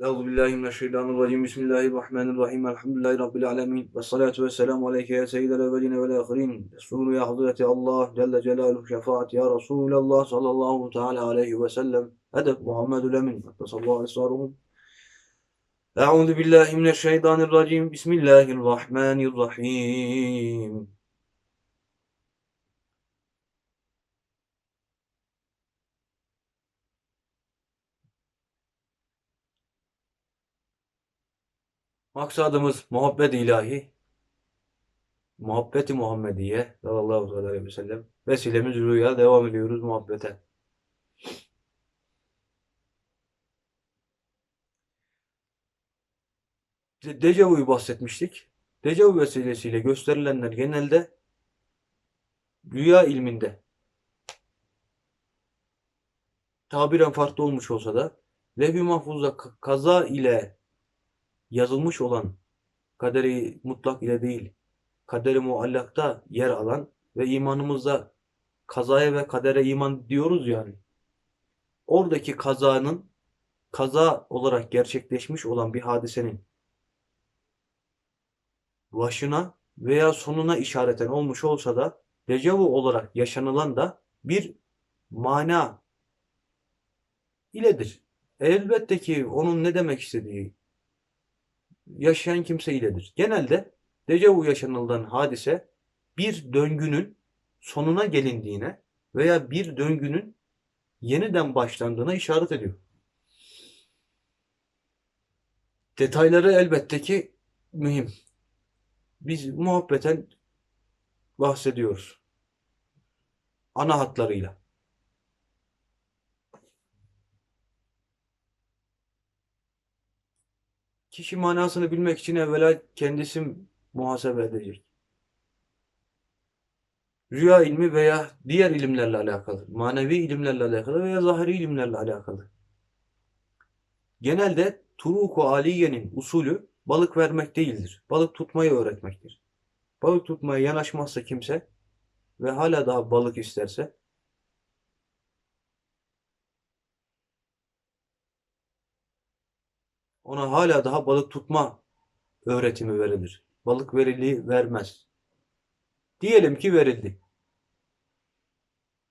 Euzu billahi mineşşeytanirracim. Bismillahirrahmanirrahim. Elhamdülillahi rabbil alamin. Ves salatu vesselamu aleyke ya seyyidel evvelin ve'l ahirin. Resulü ya Hazreti Allah Celle Celaluhu şefaat ya Resulallah sallallahu teala aleyhi ve sellem. Edep Muhammedül Emin. Sallallahu esraruhum. Euzu billahi mineşşeytanirracim. Bismillahirrahmanirrahim. Maksadımız muhabbet ilahi, muhabbeti Muhammediye sallallahu aleyhi ve sellem. Vesilemiz rüya devam ediyoruz muhabbete. De dejavuyu bahsetmiştik. Dejavu vesilesiyle gösterilenler genelde rüya ilminde tabiren farklı olmuş olsa da levh-i mahfuzda kaza ile yazılmış olan kaderi mutlak ile değil, kaderi muallakta yer alan ve imanımızda kazaya ve kadere iman diyoruz yani. Oradaki kazanın kaza olarak gerçekleşmiş olan bir hadisenin başına veya sonuna işareten olmuş olsa da dejavu olarak yaşanılan da bir mana iledir. Elbette ki onun ne demek istediği yaşayan kimse iledir. Genelde dejavu yaşanılan hadise bir döngünün sonuna gelindiğine veya bir döngünün yeniden başlandığına işaret ediyor. Detayları elbette ki mühim. Biz muhabbeten bahsediyoruz. Ana hatlarıyla. Kişi manasını bilmek için evvela kendisi muhasebe edecek. Rüya ilmi veya diğer ilimlerle alakalı, manevi ilimlerle alakalı veya zahiri ilimlerle alakalı. Genelde Turuku Aliye'nin usulü balık vermek değildir. Balık tutmayı öğretmektir. Balık tutmaya yanaşmazsa kimse ve hala daha balık isterse ona hala daha balık tutma öğretimi verilir. Balık verili vermez. Diyelim ki verildi.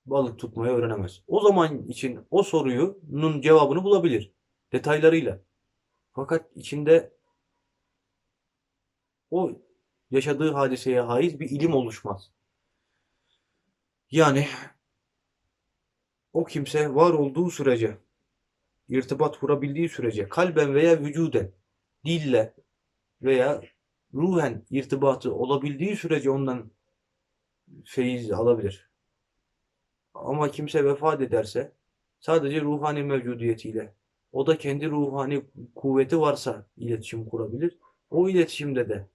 Balık tutmayı öğrenemez. O zaman için o sorunun cevabını bulabilir. Detaylarıyla. Fakat içinde o yaşadığı hadiseye haiz bir ilim oluşmaz. Yani o kimse var olduğu sürece irtibat kurabildiği sürece kalben veya vücuden, dille veya ruhen irtibatı olabildiği sürece ondan feyiz alabilir. Ama kimse vefat ederse sadece ruhani mevcudiyetiyle o da kendi ruhani kuvveti varsa iletişim kurabilir. O iletişimde de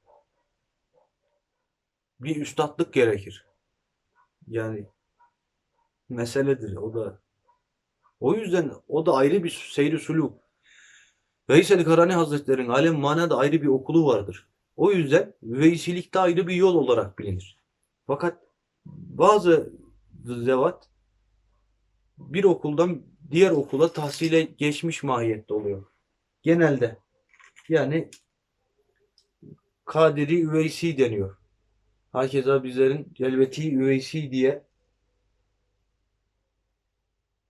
bir üstadlık gerekir. Yani meseledir o da o yüzden o da ayrı bir seyri suluk. Veysel Karani Hazretleri'nin alem manada ayrı bir okulu vardır. O yüzden veysilikte ayrı bir yol olarak bilinir. Fakat bazı zevat bir okuldan diğer okula tahsile geçmiş mahiyette oluyor. Genelde. Yani Kadiri Üveysi deniyor. Hakeza bizlerin Celveti Üveysi diye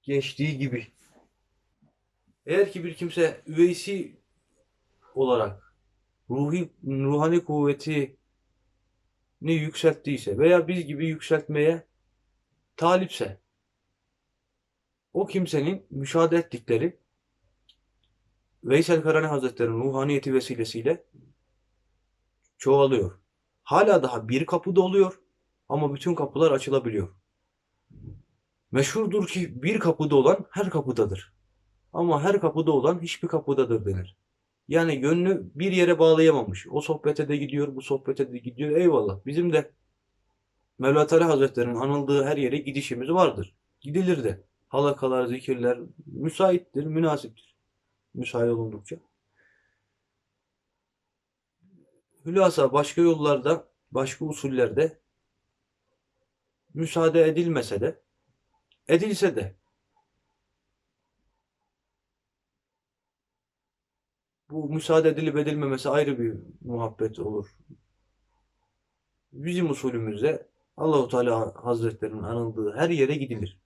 geçtiği gibi. Eğer ki bir kimse üveysi olarak ruhi, ruhani kuvvetini yükselttiyse veya biz gibi yükseltmeye talipse o kimsenin müşahede ettikleri Veysel Karani Hazretleri'nin ruhaniyeti vesilesiyle çoğalıyor. Hala daha bir kapıda oluyor ama bütün kapılar açılabiliyor. Meşhurdur ki bir kapıda olan her kapıdadır. Ama her kapıda olan hiçbir kapıdadır denir. Yani gönlü bir yere bağlayamamış. O sohbete de gidiyor, bu sohbete de gidiyor. Eyvallah. Bizim de Mevla Teala Hazretleri'nin anıldığı her yere gidişimiz vardır. Gidilir de. Halakalar, zikirler müsaittir, münasiptir. Müsait olundukça. Hülasa başka yollarda, başka usullerde müsaade edilmese de edilse de Bu müsaade edilip edilmemesi ayrı bir muhabbet olur. Bizim usulümüzde Allahu Teala Hazretlerinin anıldığı her yere gidilir.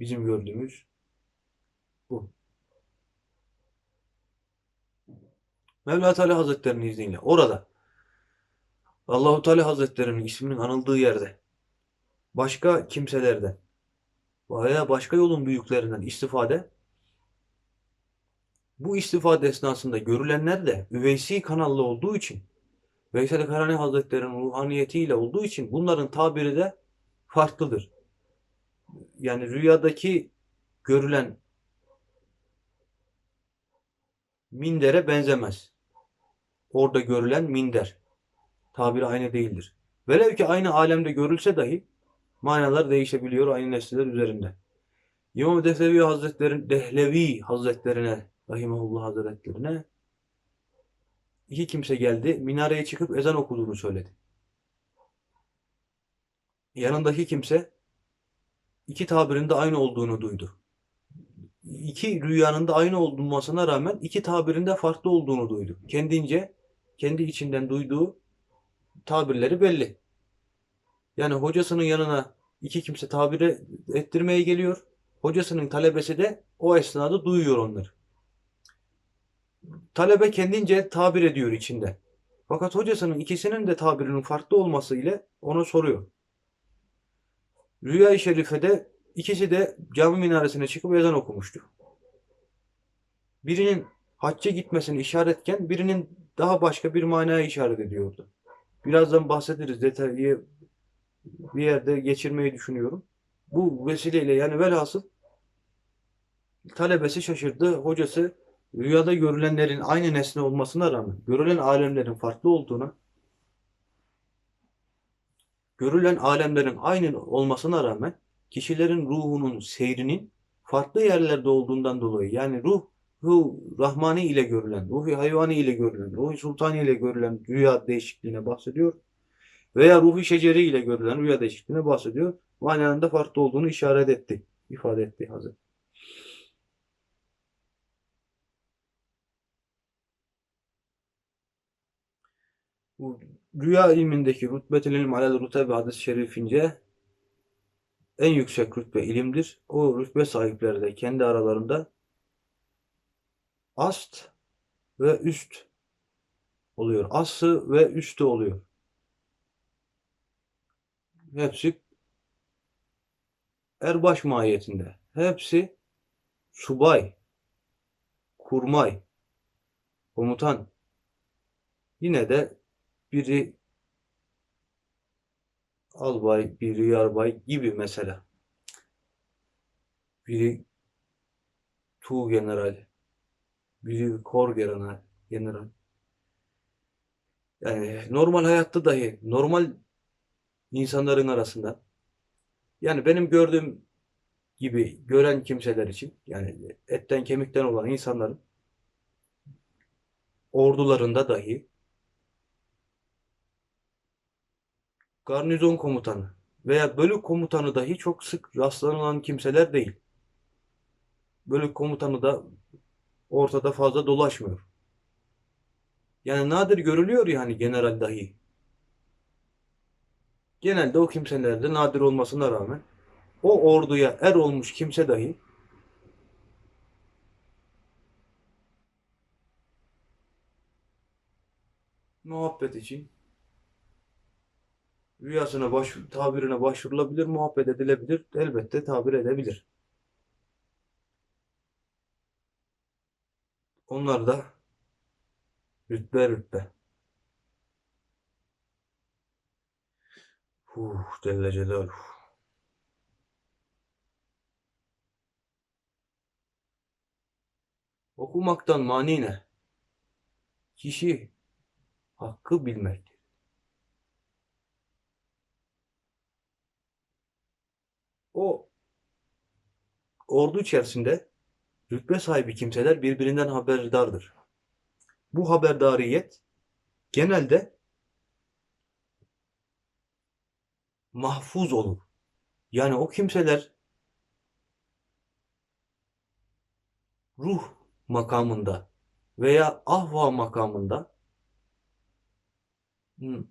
Bizim gördüğümüz bu. Mevla Teala Hazretlerinin izniyle orada Allahu Teala Hazretlerinin isminin anıldığı yerde başka kimselerden veya başka yolun büyüklerinden istifade bu istifade esnasında görülenler de üveysi kanallı olduğu için Veysel Karani Hazretleri'nin ruhaniyetiyle olduğu için bunların tabiri de farklıdır. Yani rüyadaki görülen mindere benzemez. Orada görülen minder. Tabiri aynı değildir. Velev ki aynı alemde görülse dahi manalar değişebiliyor aynı nesneler üzerinde. İmam Dehlevi Hazretlerin Dehlevi Hazretlerine Rahimahullah Hazretlerine iki kimse geldi. Minareye çıkıp ezan okuduğunu söyledi. Yanındaki kimse iki tabirin de aynı olduğunu duydu. İki rüyanın da aynı olmasına rağmen iki tabirin de farklı olduğunu duydu. Kendince, kendi içinden duyduğu tabirleri belli. Yani hocasının yanına iki kimse tabire ettirmeye geliyor. Hocasının talebesi de o esnada duyuyor onları. Talebe kendince tabir ediyor içinde. Fakat hocasının ikisinin de tabirinin farklı olması ile onu soruyor. Rüya-i Şerife'de ikisi de cami minaresine çıkıp ezan okumuştu. Birinin hacca gitmesini işaretken birinin daha başka bir manaya işaret ediyordu. Birazdan bahsederiz detayı bir yerde geçirmeyi düşünüyorum. Bu vesileyle yani velhasıl talebesi şaşırdı. Hocası rüyada görülenlerin aynı nesne olmasına rağmen görülen alemlerin farklı olduğuna görülen alemlerin aynı olmasına rağmen kişilerin ruhunun seyrinin farklı yerlerde olduğundan dolayı yani ruh ruh rahmani ile görülen, ruhi hayvani ile görülen, ruhi sultani ile görülen rüya değişikliğine bahsediyor. Veya ruhi şeceri ile görülen rüya değişikliğine bahsediyor. Manalarında farklı olduğunu işaret etti, ifade etti Hazreti. Bu rüya ilmindeki rütbetül ilm alel hadis-i şerifince en yüksek rütbe ilimdir. O rütbe sahipleri de kendi aralarında ast ve üst oluyor. Aslı ve üstü oluyor. Hepsi erbaş mahiyetinde. Hepsi subay, kurmay, komutan. Yine de biri albay, biri yarbay gibi mesela. Biri tu general, biri kor general. Yani normal hayatta dahi, normal insanların arasında yani benim gördüğüm gibi gören kimseler için yani etten kemikten olan insanların ordularında dahi garnizon komutanı veya bölük komutanı dahi çok sık rastlanılan kimseler değil. Bölük komutanı da ortada fazla dolaşmıyor. Yani nadir görülüyor yani general dahi. Genelde o kimselerde nadir olmasına rağmen o orduya er olmuş kimse dahi muhabbet için rüyasına baş, tabirine başvurulabilir, muhabbet edilebilir, elbette tabir edebilir. Onlar da rütbe rütbe. Huh, Celle Celaluhu. Okumaktan mani ne? Kişi hakkı bilmektir. O ordu içerisinde rütbe sahibi kimseler birbirinden haberdardır. Bu haberdariyet genelde mahfuz olur. Yani o kimseler ruh makamında veya ahva makamında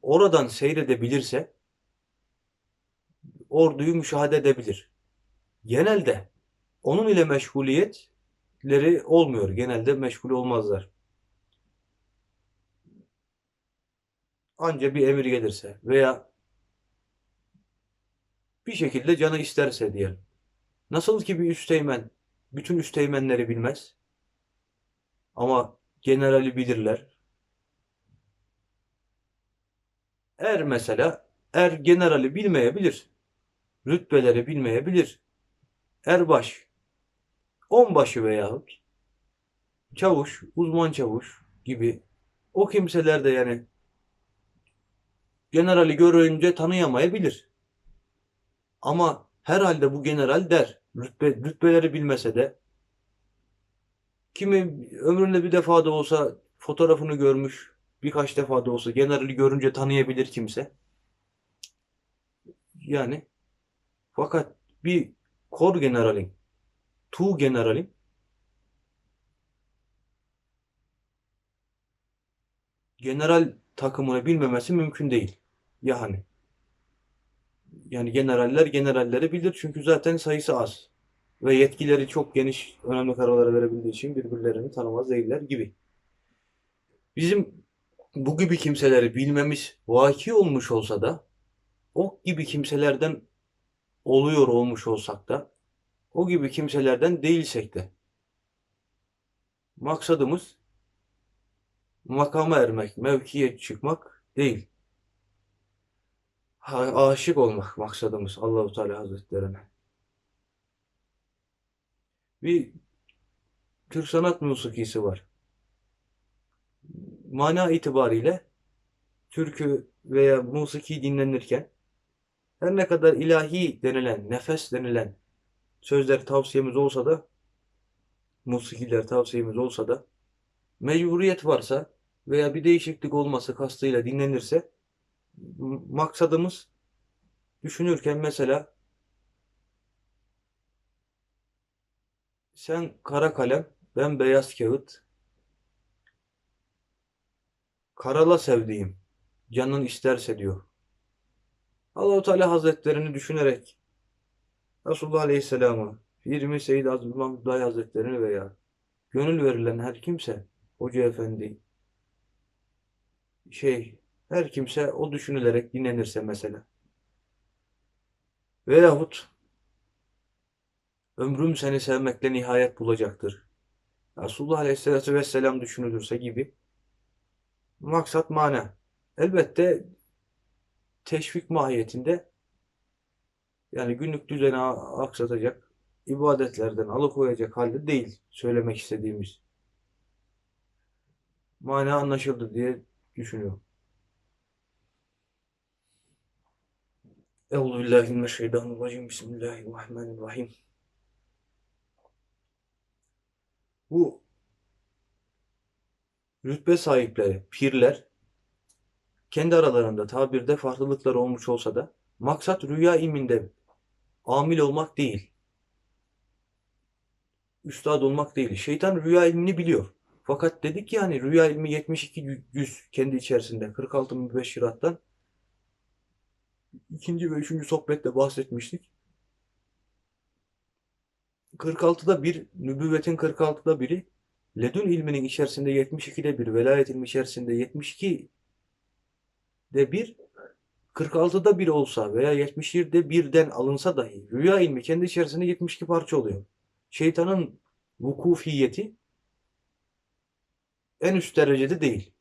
oradan seyredebilirse orduyu müşahede edebilir. Genelde onun ile meşguliyetleri olmuyor. Genelde meşgul olmazlar. Anca bir emir gelirse veya bir şekilde canı isterse diyelim. Nasıl ki bir üsteğmen bütün üsteğmenleri bilmez ama generali bilirler. Er mesela er generali bilmeyebilir. Rütbeleri bilmeyebilir. Erbaş, onbaşı veyahut çavuş, uzman çavuş gibi o kimseler de yani generali görünce tanıyamayabilir. Ama herhalde bu general der. Rütbe, rütbeleri bilmese de kimi ömründe bir defa da olsa fotoğrafını görmüş, birkaç defa da olsa generali görünce tanıyabilir kimse. Yani fakat bir kor generalin, tu generalin general takımını bilmemesi mümkün değil. Yani yani generaller generalleri bilir çünkü zaten sayısı az ve yetkileri çok geniş önemli kararları verebildiği için birbirlerini tanımaz değiller gibi. Bizim bu gibi kimseleri bilmemiz vaki olmuş olsa da o gibi kimselerden oluyor olmuş olsak da o gibi kimselerden değilsek de maksadımız makama ermek, mevkiye çıkmak değil. Aşık olmak maksadımız Allahu Teala Hazretlerine. Bir Türk sanat musikisi var. Mana itibariyle türkü veya musiki dinlenirken her ne kadar ilahi denilen, nefes denilen sözler tavsiyemiz olsa da musikiler tavsiyemiz olsa da mecburiyet varsa veya bir değişiklik olması kastıyla dinlenirse maksadımız düşünürken mesela sen kara kalem, ben beyaz kağıt, karala sevdiğim, canın isterse diyor. Allahu Teala Hazretlerini düşünerek Resulullah Aleyhisselam'ı, Pirmi Seyyid Azmi Mahmud Dahi Hazretlerini veya gönül verilen her kimse, Hoca Efendi, şey, her kimse o düşünülerek dinlenirse mesela. Veyahut ömrüm seni sevmekle nihayet bulacaktır. Resulullah Aleyhisselatü Vesselam düşünülürse gibi maksat mana. Elbette teşvik mahiyetinde yani günlük düzeni aksatacak, ibadetlerden alıkoyacak halde değil söylemek istediğimiz. Mana anlaşıldı diye düşünüyorum. Euzubillahimineşşeytanirracim. Bismillahirrahmanirrahim. Bu rütbe sahipleri, pirler kendi aralarında tabirde farklılıklar olmuş olsa da maksat rüya ilminde amil olmak değil. Üstad olmak değil. Şeytan rüya ilmini biliyor. Fakat dedik ya hani rüya ilmi 72 yüz kendi içerisinde 46 mübeşşirattan ikinci ve üçüncü sohbette bahsetmiştik. 46'da bir, nübüvvetin 46'da biri, ledün ilminin içerisinde 72'de bir, velayet ilmi içerisinde 72'de bir, 46'da bir olsa veya 77'de birden alınsa dahi rüya ilmi kendi içerisinde 72 parça oluyor. Şeytanın vukufiyeti en üst derecede değil.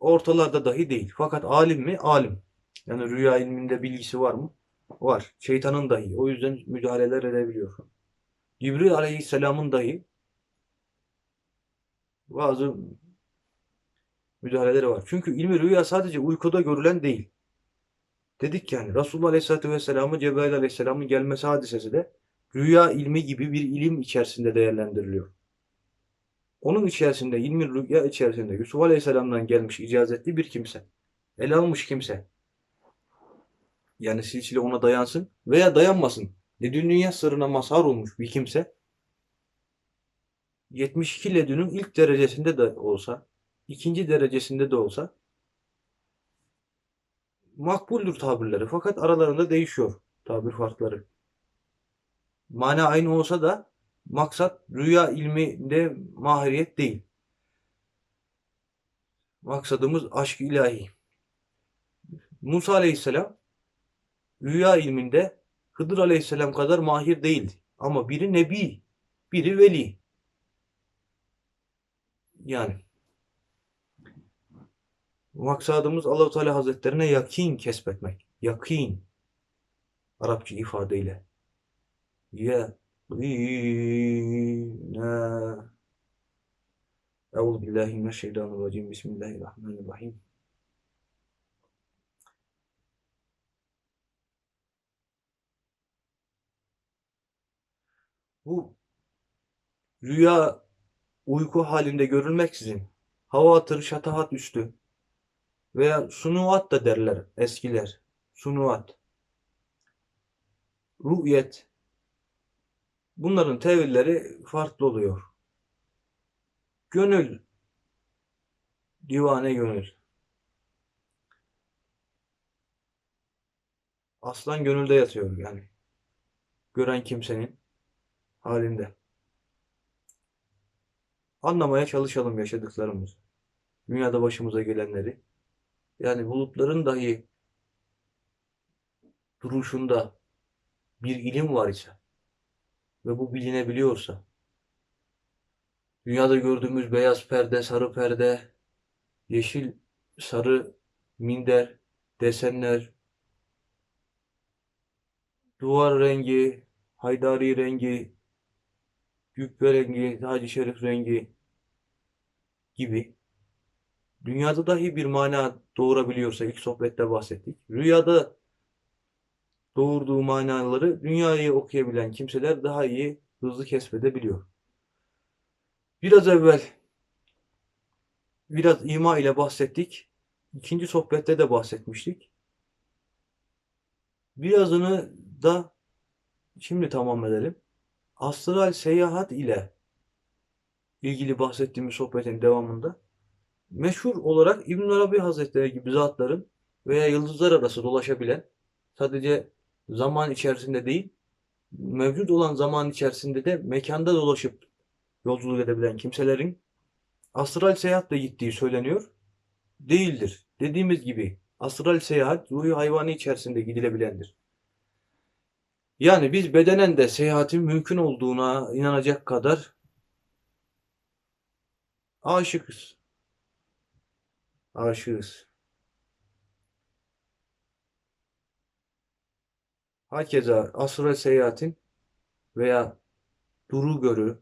Ortalarda dahi değil. Fakat alim mi? Alim. Yani rüya ilminde bilgisi var mı? Var. Şeytanın dahi. O yüzden müdahaleler edebiliyor. Cibril Aleyhisselam'ın dahi bazı müdahaleleri var. Çünkü ilmi rüya sadece uykuda görülen değil. Dedik yani Resulullah Aleyhisselatü Vesselam'ın Cebrail Aleyhisselam'ın gelmesi hadisesi de rüya ilmi gibi bir ilim içerisinde değerlendiriliyor. Onun içerisinde, ilmi rüya içerisinde Yusuf Aleyhisselam'dan gelmiş icazetli bir kimse. Ele almış kimse. Yani silsile ona dayansın veya dayanmasın. Ne dünya sırrına mazhar olmuş bir kimse 72 ledünün ilk derecesinde de olsa, ikinci derecesinde de olsa makbuldür tabirleri. Fakat aralarında değişiyor tabir farkları. Mana aynı olsa da maksat rüya ilminde mahiriyet değil. Maksadımız aşk ilahi. Musa aleyhisselam rüya ilminde Hıdır aleyhisselam kadar mahir değildi. Ama biri nebi, biri veli. Yani maksadımız Allahu Teala Hazretlerine yakin kesbetmek. Yakin. Arapça ifadeyle. Ya Euzu billahi mineşşeytanirracim. Bismillahirrahmanirrahim. Bu rüya uyku halinde görülmeksizin havatır şatahat üstü veya sunuat da derler eskiler. Sunuat. Rü'yet. Bunların tevilleri farklı oluyor. Gönül. Divane gönül. Aslan gönülde yatıyor yani. Gören kimsenin halinde. Anlamaya çalışalım yaşadıklarımızı. Dünyada başımıza gelenleri. Yani bulutların dahi duruşunda bir ilim var ise ve bu bilinebiliyorsa dünyada gördüğümüz beyaz perde, sarı perde, yeşil, sarı minder, desenler, duvar rengi, haydari rengi, cübbe rengi, Hacı Şerif rengi gibi dünyada dahi bir mana doğurabiliyorsa ilk sohbette bahsettik. Rüyada doğurduğu manaları dünyayı okuyabilen kimseler daha iyi hızlı kesbedebiliyor. Biraz evvel biraz ima ile bahsettik. İkinci sohbette de bahsetmiştik. Birazını da şimdi tamam edelim. Astral seyahat ile ilgili bahsettiğimiz sohbetin devamında meşhur olarak İbn Arabi Hazretleri gibi zatların veya yıldızlar arası dolaşabilen sadece zaman içerisinde değil mevcut olan zaman içerisinde de mekanda dolaşıp yolculuk edebilen kimselerin astral seyahatle gittiği söyleniyor. Değildir. Dediğimiz gibi astral seyahat ruhu hayvanı içerisinde gidilebilendir. Yani biz bedenen de seyahatin mümkün olduğuna inanacak kadar aşıkız. Aşığız. Hakeza asra seyahatin veya duru görü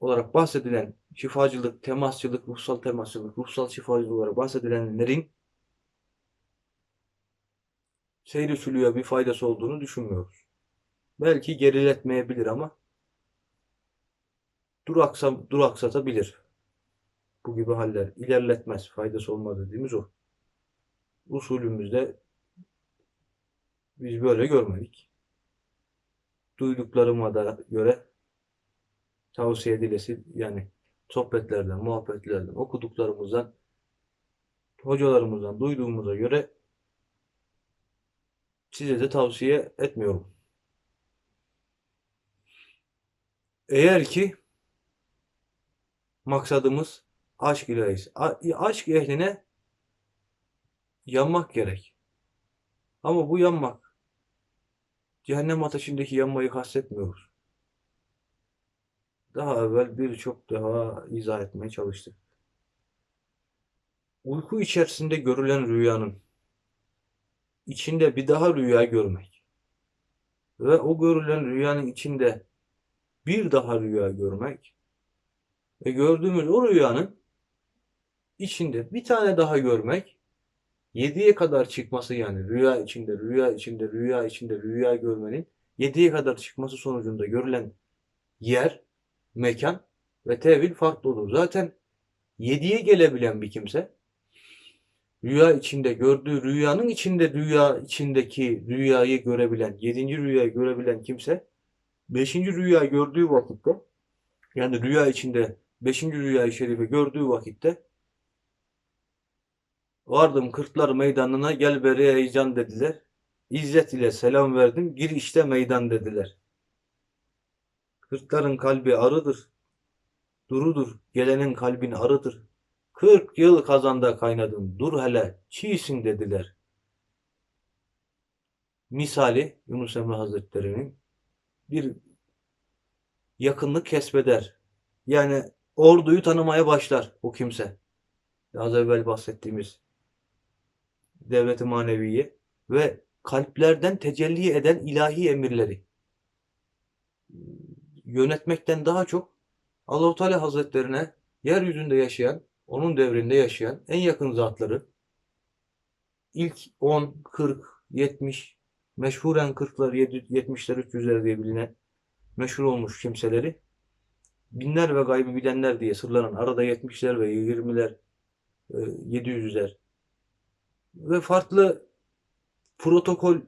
olarak bahsedilen şifacılık, temasçılık, ruhsal temasçılık, ruhsal şifacılık olarak bahsedilenlerin seyri sülüye bir faydası olduğunu düşünmüyoruz. Belki geriletmeyebilir ama duraksa, duraksatabilir. Bu gibi haller ilerletmez. Faydası olmaz dediğimiz o. Usulümüzde biz böyle görmedik. Duyduklarıma da göre tavsiye edilesi yani sohbetlerden, muhabbetlerden, okuduklarımızdan, hocalarımızdan duyduğumuza göre size de tavsiye etmiyorum. Eğer ki maksadımız aşk ilahisi. Aşk ehline yanmak gerek. Ama bu yanmak cehennem ateşindeki yanmayı kastetmiyoruz. Daha evvel birçok daha izah etmeye çalıştık. Uyku içerisinde görülen rüyanın içinde bir daha rüya görmek ve o görülen rüyanın içinde bir daha rüya görmek ve gördüğümüz o rüyanın içinde bir tane daha görmek yediye kadar çıkması yani rüya içinde, rüya içinde, rüya içinde, rüya görmenin yediye kadar çıkması sonucunda görülen yer, mekan ve tevil farklı olur. Zaten yediye gelebilen bir kimse rüya içinde gördüğü rüyanın içinde rüya içindeki rüyayı görebilen, yedinci rüyayı görebilen kimse beşinci rüya gördüğü vakitte yani rüya içinde 5. rüya-i şerifi gördüğü vakitte vardım kırklar meydanına gel beri heyecan dediler. İzzet ile selam verdim gir işte meydan dediler. Kırkların kalbi arıdır. Durudur gelenin kalbin arıdır. Kırk yıl kazanda kaynadın dur hele çiğsin dediler. Misali Yunus Emre Hazretleri'nin bir yakınlık kesbeder. Yani orduyu tanımaya başlar o kimse. Az evvel bahsettiğimiz devleti maneviye ve kalplerden tecelli eden ilahi emirleri yönetmekten daha çok Allahu Teala Hazretlerine yeryüzünde yaşayan, onun devrinde yaşayan en yakın zatları ilk 10, 40, 70 meşhuren 40'lar, 70'ler, 300'ler diye bilinen meşhur olmuş kimseleri binler ve gaybı bilenler diye sırlanan arada 70'ler ve 20'ler 700'ler ve farklı protokol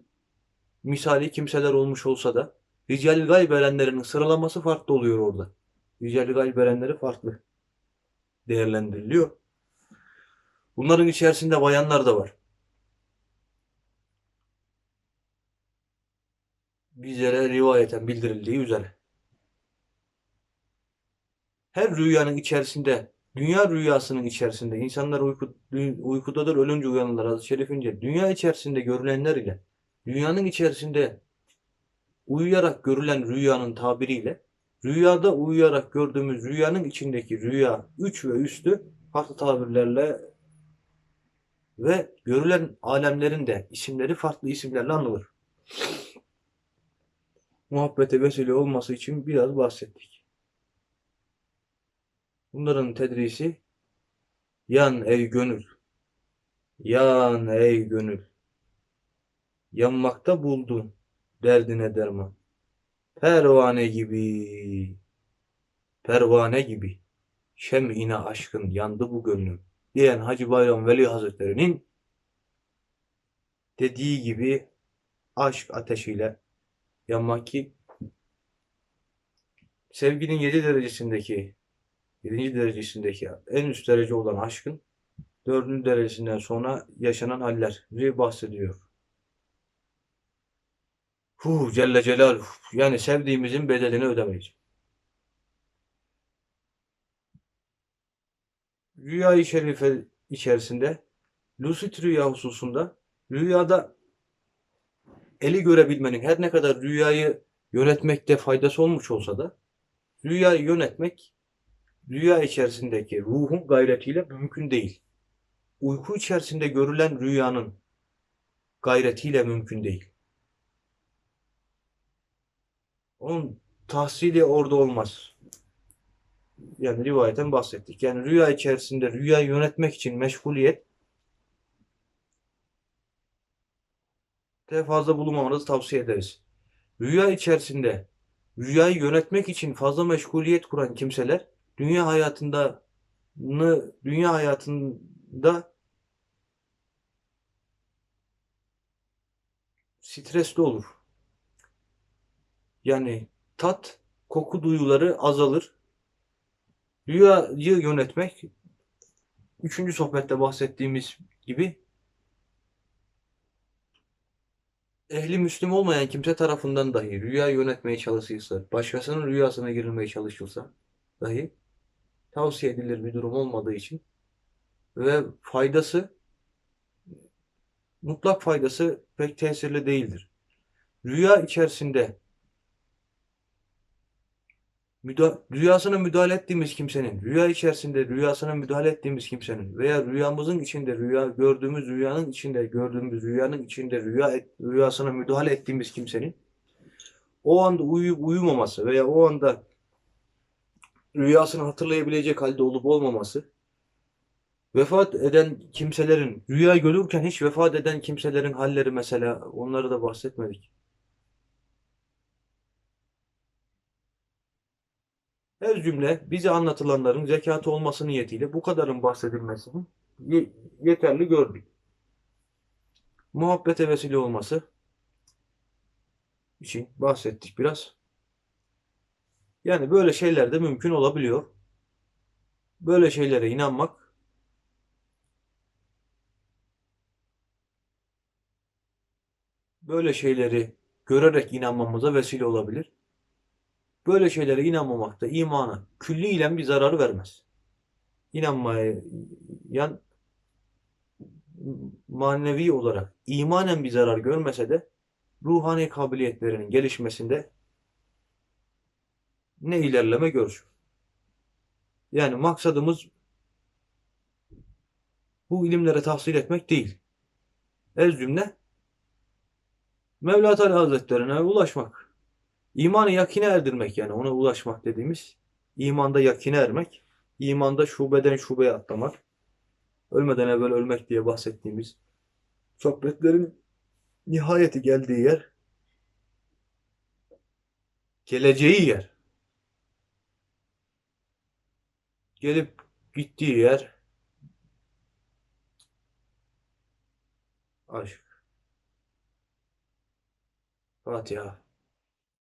misali kimseler olmuş olsa da Rical gayb erenlerinin sıralaması farklı oluyor orada. Rical gayb erenleri farklı değerlendiriliyor. Bunların içerisinde bayanlar da var. Bizlere rivayeten bildirildiği üzere. Her rüyanın içerisinde, dünya rüyasının içerisinde, insanlar uyku, uykudadır ölünce uyanırlar hadis-i şerifince, dünya içerisinde görülenler ile, dünyanın içerisinde uyuyarak görülen rüyanın tabiriyle, rüyada uyuyarak gördüğümüz rüyanın içindeki rüya 3 ve üstü farklı tabirlerle ve görülen alemlerin de isimleri farklı isimlerle anılır. Muhabbete vesile olması için biraz bahsettik. Bunların tedrisi yan ey gönül, yan ey gönül, yanmakta buldun derdine derman. Pervane gibi, pervane gibi, şem'ine aşkın yandı bu gönlüm diyen Hacı Bayram Veli Hazretleri'nin dediği gibi aşk ateşiyle yanmak ki sevginin yedi derecesindeki yedinci derecesindeki en üst derece olan aşkın dördüncü derecesinden sonra yaşanan halleri bahsediyor. Hu Celle Celaluhu. Yani sevdiğimizin bedelini ödemeyiz. Rüya-i Şerife içerisinde lucid rüya hususunda rüyada eli görebilmenin her ne kadar rüyayı yönetmekte faydası olmuş olsa da rüyayı yönetmek rüya içerisindeki ruhun gayretiyle mümkün değil. Uyku içerisinde görülen rüyanın gayretiyle mümkün değil. Onun tahsili orada olmaz. Yani rivayeten bahsettik. Yani rüya içerisinde rüyayı yönetmek için meşguliyet de fazla bulunmamanızı tavsiye ederiz. Rüya içerisinde rüyayı yönetmek için fazla meşguliyet kuran kimseler dünya hayatında dünya hayatında stresli olur. Yani tat, koku duyuları azalır. Rüyayı yönetmek üçüncü sohbette bahsettiğimiz gibi ehli Müslüm olmayan kimse tarafından dahi rüya yönetmeye çalışılsa, başkasının rüyasına girilmeye çalışılsa dahi tavsiye edilir bir durum olmadığı için ve faydası mutlak faydası pek tesirli değildir. Rüya içerisinde müda rüyasına müdahale ettiğimiz kimsenin, rüya içerisinde rüyasına müdahale ettiğimiz kimsenin veya rüyamızın içinde rüya gördüğümüz rüyanın içinde gördüğümüz rüyanın içinde rüya et, rüyasına müdahale ettiğimiz kimsenin o anda uyuyup uyumaması veya o anda rüyasını hatırlayabilecek halde olup olmaması vefat eden kimselerin rüya görürken hiç vefat eden kimselerin halleri mesela onları da bahsetmedik. Her cümle bize anlatılanların zekatı olması niyetiyle bu kadarın bahsedilmesini yeterli gördük. Muhabbete vesile olması için bahsettik biraz. Yani böyle şeyler de mümkün olabiliyor. Böyle şeylere inanmak böyle şeyleri görerek inanmamıza vesile olabilir. Böyle şeylere inanmamak da imana külliyle bir zararı vermez. İnanmaya yan manevi olarak imanen bir zarar görmese de ruhani kabiliyetlerinin gelişmesinde ne ilerleme görür. Yani maksadımız bu ilimlere tahsil etmek değil. Ez cümle Mevla Teala Hazretlerine ulaşmak. İmanı yakine erdirmek yani ona ulaşmak dediğimiz imanda yakine ermek, imanda şubeden şubeye atlamak, ölmeden evvel ölmek diye bahsettiğimiz sohbetlerin nihayeti geldiği yer, geleceği yer, gelip gittiği yer aşk. Fatiha.